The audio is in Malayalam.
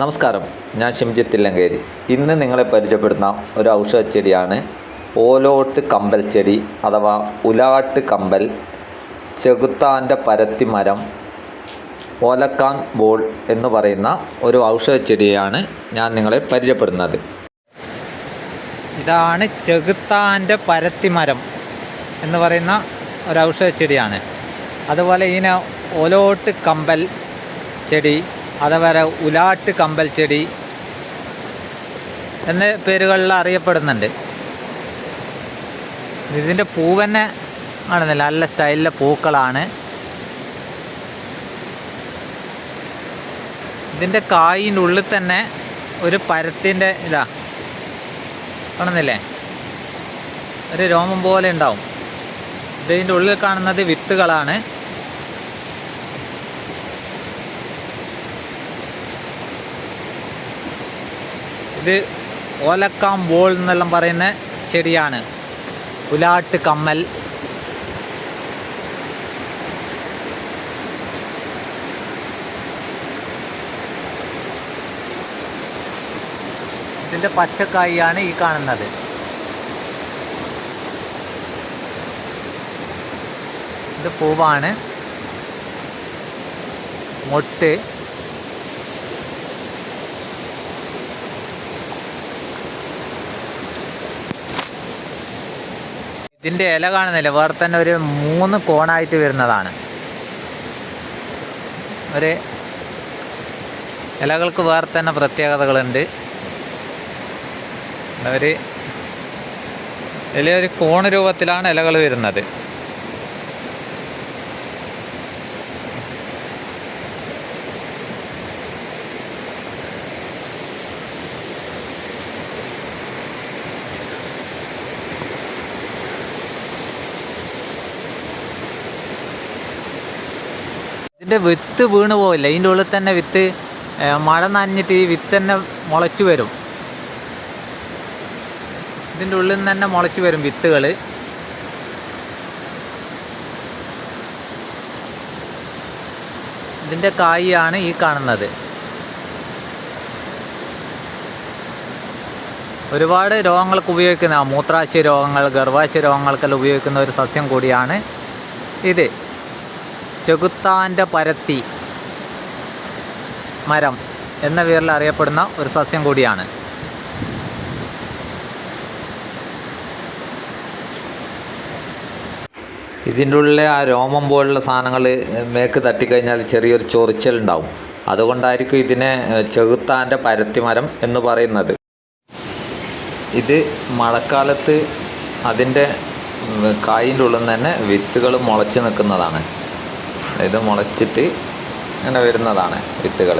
നമസ്കാരം. ഞാൻ ഷിംജിത്ത് തില്ലങ്കേരി ഇന്ന് നിങ്ങളെ പരിചയപ്പെടുന്ന ഒരു ഔഷധ ചെടിയാണ് ഓലോട്ട് കമ്പൽ ചെടി അഥവാ ഉലാട്ട് കമ്പൽ. ചെകുത്താന്റെ പരത്തിമരം ഓലക്കാൻ ബോൾ എന്ന് പറയുന്ന ഒരു ഔഷധ ചെടിയാണ് ഞാൻ നിങ്ങളെ പരിചയപ്പെടുന്നത് ഇതാണ് ചെകുത്താന്റെ പരത്തിമരം എന്ന് പറയുന്ന ഒരു ഔഷധ ചെടിയാണ്. അതുപോലെ ഇതിന് ഓലോട്ട് കമ്പൽ ചെടി അതുപോലെ ഉലാട്ട് കമ്പൽ ചെടി എന്ന പേരുകളിൽ അറിയപ്പെടുന്നുണ്ട്. ഇതിന്റെ പൂവന്നെ ആണെന്നില്ല നല്ല സ്റ്റൈലിലെ പൂക്കളാണ്. ഇതിന്റെ കായിന്റെ ഉള്ളിൽ തന്നെ ഒരു പരത്തിന്റെ ഇതാ കാണുന്നില്ലേ ഒരു രോമം പോലെ ഉണ്ടാവും. ഇതിന്റെ ഉള്ളിൽ കാണുന്നത് വിത്തുകളാണ്. ഇത് ഓലക്കാം ബോൾ എന്നെല്ലാം പറയുന്ന ചെടിയാണ്. പുലാട്ട് കമ്മൽ. ഇതിന്റെ പച്ചക്കായിയാണ് ഈ കാണുന്നത്. ഇത് പൂവാണ്. മൊട്ട്. ഇതിന്റെ ഇല കാണുന്നില്ല. വേറെ തന്നെ ഒരു മൂന്ന് കോണായിട്ട് വരുന്നതാണ്. ഒരു ഇലകൾക്ക് വേറെ തന്നെ പ്രത്യേകതകളുണ്ട്. ഒരു ഇല ഒരു കോൺ രൂപത്തിലാണ് ഇലകൾ വരുന്നത്. ഇതിന്റെ വിത്ത് വീണ് പോവില്ല. ഇതിന്റെ ഉള്ളിൽ തന്നെ വിത്ത് മഴ നനഞ്ഞിട്ട് ഈ വിത്ത് തന്നെ മുളച്ചു വരും. ഇതിന്റെ ഉള്ളിൽ നിന്ന് തന്നെ മുളച്ചു വരും വിത്തുകൾ ഇതിന്റെ കായാണ് ഈ കാണുന്നത്. ഒരുപാട് രോഗങ്ങൾക്ക് ഉപയോഗിക്കുന്ന മൂത്രാശയ രോഗങ്ങൾ ഗർഭാശയ രോഗങ്ങൾക്കെല്ലാം ഉപയോഗിക്കുന്ന ഒരു സസ്യം കൂടിയാണ് ഇത്. ചെകുത്താന്റെ പരത്തി മരം എന്ന പേരിൽ അറിയപ്പെടുന്ന ഒരു സസ്യം കൂടിയാണ്. ഇതിന്റെ ഉള്ളിലെ ആ രോമം പോലുള്ള സാധനങ്ങൾ മേക്ക് തട്ടിക്കഴിഞ്ഞാൽ ചെറിയൊരു ചൊറിച്ചലുണ്ടാവും. അതുകൊണ്ടായിരിക്കും ഇതിനെ ചെകുത്താന്റെ പരത്തിമരം എന്ന് പറയുന്നത്. ഇത് മഴക്കാലത്ത് അതിന്റെ കായിന്റെ ഉള്ളിൽ നിന്ന് തന്നെ വിത്തുകൾ മുളച്ച് നിൽക്കുന്നതാണ്. ഇത് മുളച്ചിട്ട് ഇങ്ങനെ വരുന്നതാണ് വിത്തുകൾ